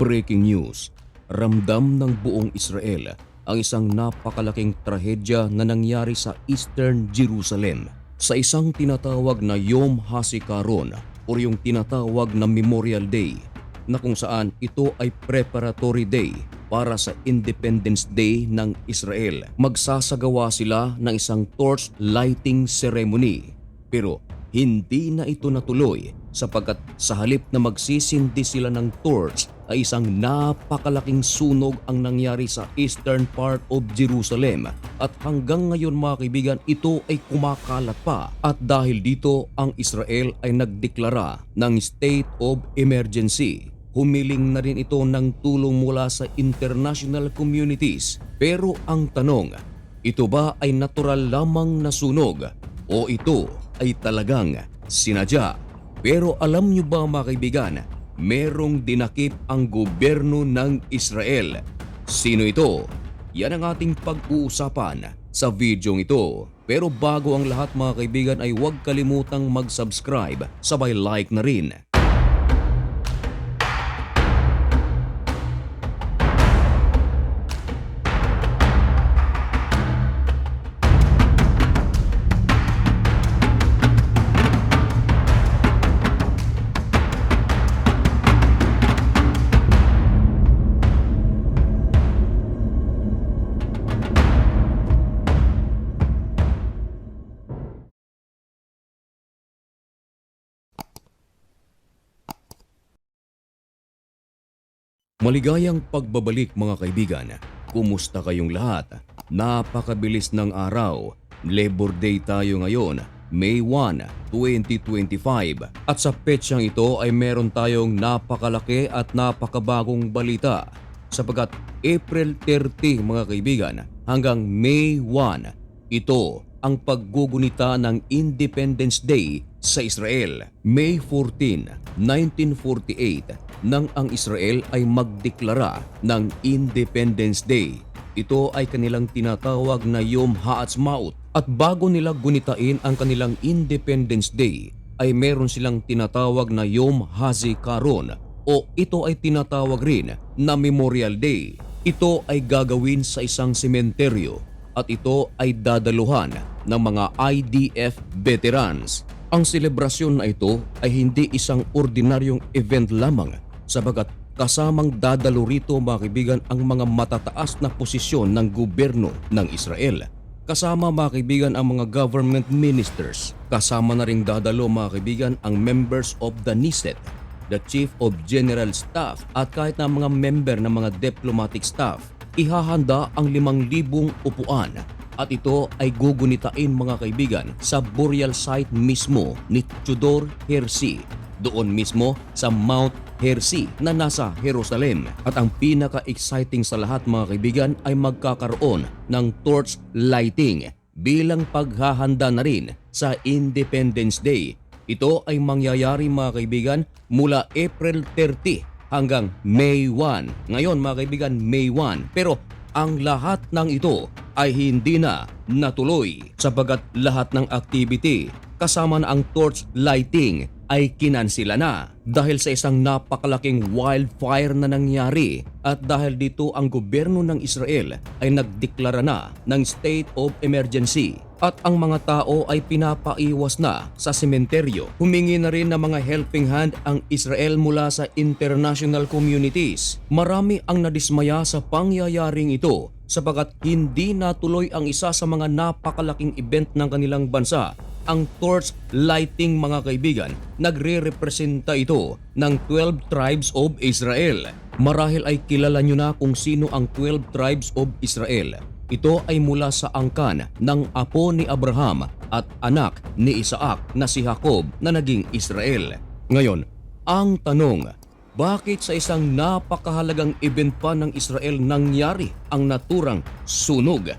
Breaking news, ramdam ng buong Israel ang isang napakalaking trahedya na nangyari sa Eastern Jerusalem sa isang tinatawag na Yom HaSikaron o yung tinatawag na Memorial Day na kung saan ito ay preparatory day para sa Independence Day ng Israel. Magsasagawa sila ng isang torch lighting ceremony pero hindi na ito natuloy sapagkat sa halip na magsisindi sila ng torch ay isang napakalaking sunog ang nangyari sa eastern part of Jerusalem at hanggang ngayon mga kaibigan ito ay kumakalat pa at dahil dito ang Israel ay nagdeklara ng state of emergency. Humiling na rin ito ng tulong mula sa international communities pero ang tanong, ito ba ay natural lamang na sunog o ito ay talagang sinadya? Pero alam nyo ba mga kaibigan, merong dinakip ang gobyerno ng Israel. Sino ito? Yan ang ating pag-uusapan sa videong ito. Pero bago ang lahat mga kaibigan ay huwag kalimutang mag-subscribe, sabay like na rin. Maligayang pagbabalik mga kaibigan. Kumusta kayong lahat? Napakabilis ng araw. Labor Day tayo ngayon, May 1, 2025. At sa petsyang ito ay meron tayong napakalaki at napakabagong balita. Sapagat April 30 mga kaibigan hanggang May 1, ito ang paggugunita ng Independence Day sa Israel. May 14, 1948 nang ang Israel ay magdeklara ng Independence Day. Ito ay kanilang tinatawag na Yom Ha'atzmaut at bago nila gunitain ang kanilang Independence Day ay meron silang tinatawag na Yom HaZikaron o ito ay tinatawag rin na Memorial Day. Ito ay gagawin sa isang sementeryo at ito ay dadaluhan ng mga IDF veterans. Ang selebrasyon na ito ay hindi isang ordinaryong event lamang sabagat kasamang dadalo rito mga kaibigan ang mga matataas na posisyon ng gobyerno ng Israel. Kasama mga kaibigan ang mga government ministers. Kasama na ring dadalo mga kaibigan ang members of the NISET, the Chief of General Staff at kahit na mga member ng mga diplomatic staff. Ihahanda ang 5,000 upuan at ito ay gugunitain mga kaibigan sa burial site mismo ni Tudor Hersey doon mismo sa Mount Hersey na nasa Jerusalem. At ang pinaka-exciting sa lahat mga kaibigan ay magkakaroon ng torch lighting bilang paghahanda na rin sa Independence Day. Ito ay mangyayari mga kaibigan mula April 30 hanggang May 1. Ngayon mga kaibigan, May 1. Pero ang lahat ng ito ay hindi na natuloy sabagat lahat ng activity kasama na ang torch lighting ay kinansila na. Dahil sa isang napakalaking wildfire na nangyari at dahil dito ang gobyerno ng Israel ay nagdeklara na ng state of emergency at ang mga tao ay pinapaiwas na sa sementeryo. Humingi na rin ng mga helping hand ang Israel mula sa international communities. Marami ang nadismaya sa pangyayaring ito sapagat hindi natuloy ang isa sa mga napakalaking event ng kanilang bansa ang torch lighting mga kaibigan, nagre-representa ito ng 12 tribes of Israel. Marahil ay kilala nyo na kung sino ang 12 tribes of Israel. Ito ay mula sa angkan ng apo ni Abraham at anak ni Isaac na si Jacob na naging Israel. Ngayon, ang tanong, bakit sa isang napakahalagang event pa ng Israel nangyari ang naturang sunog?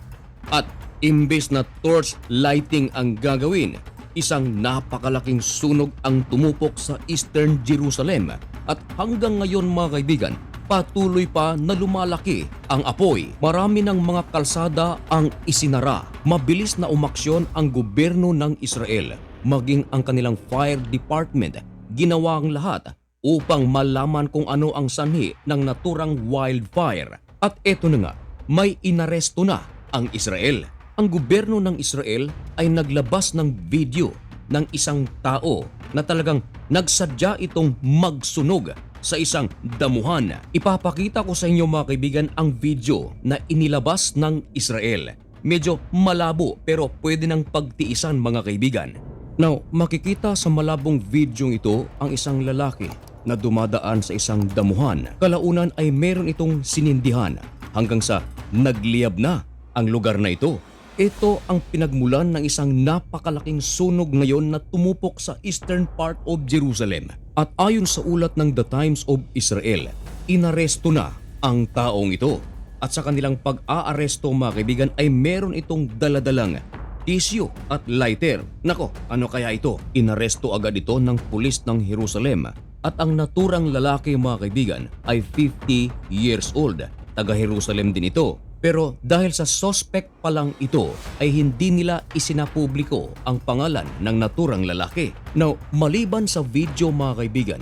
At imbes na torch lighting ang gagawin, isang napakalaking sunog ang tumupok sa Eastern Jerusalem at hanggang ngayon mga kaibigan, patuloy pa na lumalaki ang apoy. Marami ng mga kalsada ang isinara. Mabilis na umaksyon ang gobyerno ng Israel, maging ang kanilang fire department. Ginawa ang lahat upang malaman kung ano ang sanhi ng naturang wildfire. At eto na nga, may inaresto na ang Israel. Ang gobyerno ng Israel ay naglabas ng video ng isang tao na talagang nagsadya itong magsunog sa isang damuhan. Ipapakita ko sa inyo mga kaibigan ang video na inilabas ng Israel. Medyo malabo pero pwede nang pagtiisan mga kaibigan. Now, makikita sa malabong video ito ang isang lalaki na dumadaan sa isang damuhan. Kalaunan ay meron itong sinindihan hanggang sa nagliyab na ang lugar na ito. Ito ang pinagmulan ng isang napakalaking sunog ngayon na tumupok sa eastern part of Jerusalem. At ayon sa ulat ng The Times of Israel, inaresto na ang taong ito. At sa kanilang pag-aaresto mga kaibigan ay meron itong daladalang tissue at lighter. Nako, ano kaya ito? Inaresto agad ito ng pulis ng Jerusalem at ang naturang lalaki mga kaibigan ay 50 years old. Taga Jerusalem din ito. Pero dahil sa suspect pa lang ito ay hindi nila isinapubliko ang pangalan ng naturang lalaki. Now, maliban sa video mga kaibigan,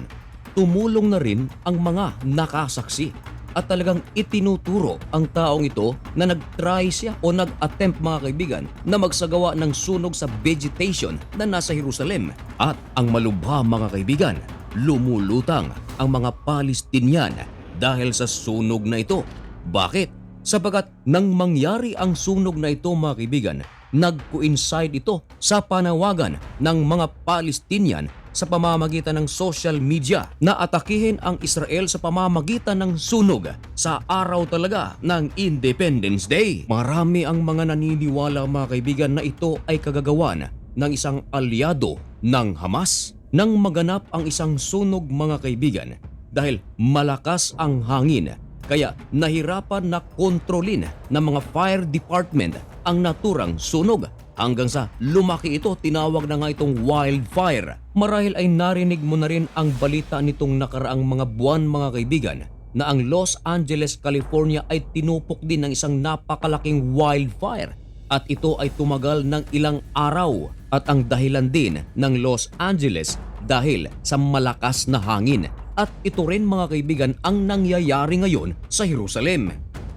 tumulong na rin ang mga nakasaksi at talagang itinuturo ang taong ito na nag-try siya o nag-attempt mga kaibigan na magsagawa ng sunog sa vegetation na nasa Jerusalem. At ang malubha mga kaibigan, lumulutang ang mga Palestinian dahil sa sunog na ito. Bakit? Sabagat nang mangyari ang sunog na ito mga kaibigan, nag-coincide ito sa panawagan ng mga Palestinian sa pamamagitan ng social media na atakihin ang Israel sa pamamagitan ng sunog sa araw talaga ng Independence Day. Marami ang mga naniniwala mga kaibigan na ito ay kagagawan ng isang alyado ng Hamas. Nang maganap ang isang sunog mga kaibigan dahil malakas ang hangin kaya nahirapan na kontrolin ng mga fire department ang naturang sunog. Hanggang sa lumaki ito tinawag na nga itong wildfire. Marahil ay narinig mo na rin ang balita nitong nakaraang mga buwan mga kaibigan na ang Los Angeles, California ay tinupok din ng isang napakalaking wildfire. At ito ay tumagal ng ilang araw at ang dahilan din ng Los Angeles dahil sa malakas na hangin at ito rin mga kaibigan ang nangyayari ngayon sa Jerusalem.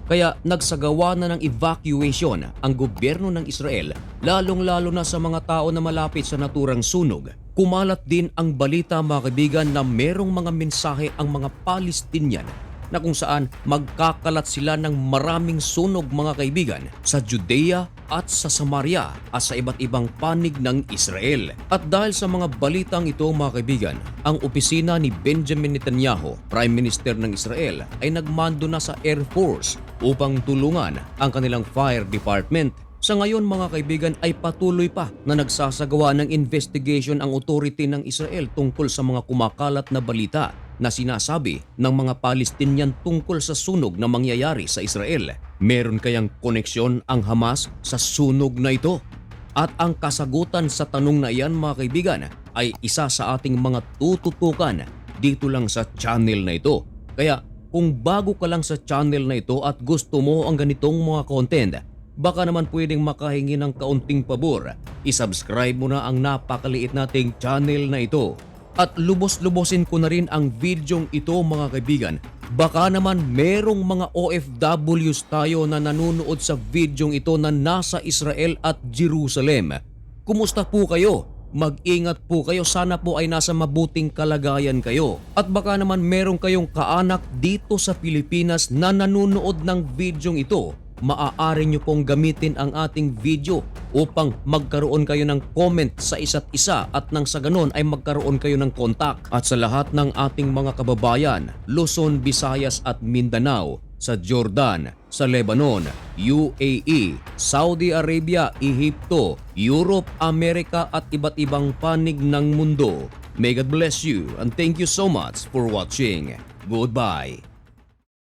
Kaya nagsagawa na ng evacuation ang gobyerno ng Israel lalong-lalo na sa mga tao na malapit sa naturang sunog. Kumalat din ang balita mga kaibigan na merong mga mensahe ang mga Palestinian na kung saan magkakalat sila ng maraming sunog mga kaibigan sa Judea at sa Samaria at sa iba't ibang panig ng Israel. At dahil sa mga balitang ito mga kaibigan, ang opisina ni Benjamin Netanyahu, Prime Minister ng Israel, ay nagmando na sa Air Force upang tulungan ang kanilang fire department sa ngayon mga kaibigan ay patuloy pa na nagsasagawa ng investigation ang authority ng Israel tungkol sa mga kumakalat na balita na sinasabi ng mga Palestinian tungkol sa sunog na mangyayari sa Israel. Meron kayang koneksyon ang Hamas sa sunog na ito? At ang kasagutan sa tanong na iyan mga kaibigan ay isa sa ating mga tututukan dito lang sa channel na ito. Kaya kung bago ka lang sa channel na ito at gusto mo ang ganitong mga content, baka naman pwedeng makahingi ng kaunting pabor. I-subscribe mo na ang napakaliit nating channel na ito. At lubos-lubosin ko na rin ang videong ito mga kaibigan. Baka naman merong mga OFWs tayo na nanonood sa videong ito na nasa Israel at Jerusalem. Kumusta po kayo? Mag-ingat po kayo, sana po ay nasa mabuting kalagayan kayo. At baka naman meron kayong kaanak dito sa Pilipinas na nanonood ng videong ito maaari nyo pong gamitin ang ating video upang magkaroon kayo ng comment sa isa't isa at nang sa ganon ay magkaroon kayo ng kontak. At sa lahat ng ating mga kababayan, Luzon, Visayas at Mindanao, sa Jordan, sa Lebanon, UAE, Saudi Arabia, Ehipto, Europe, Amerika at iba't ibang panig ng mundo. May God bless you and thank you so much for watching. Goodbye.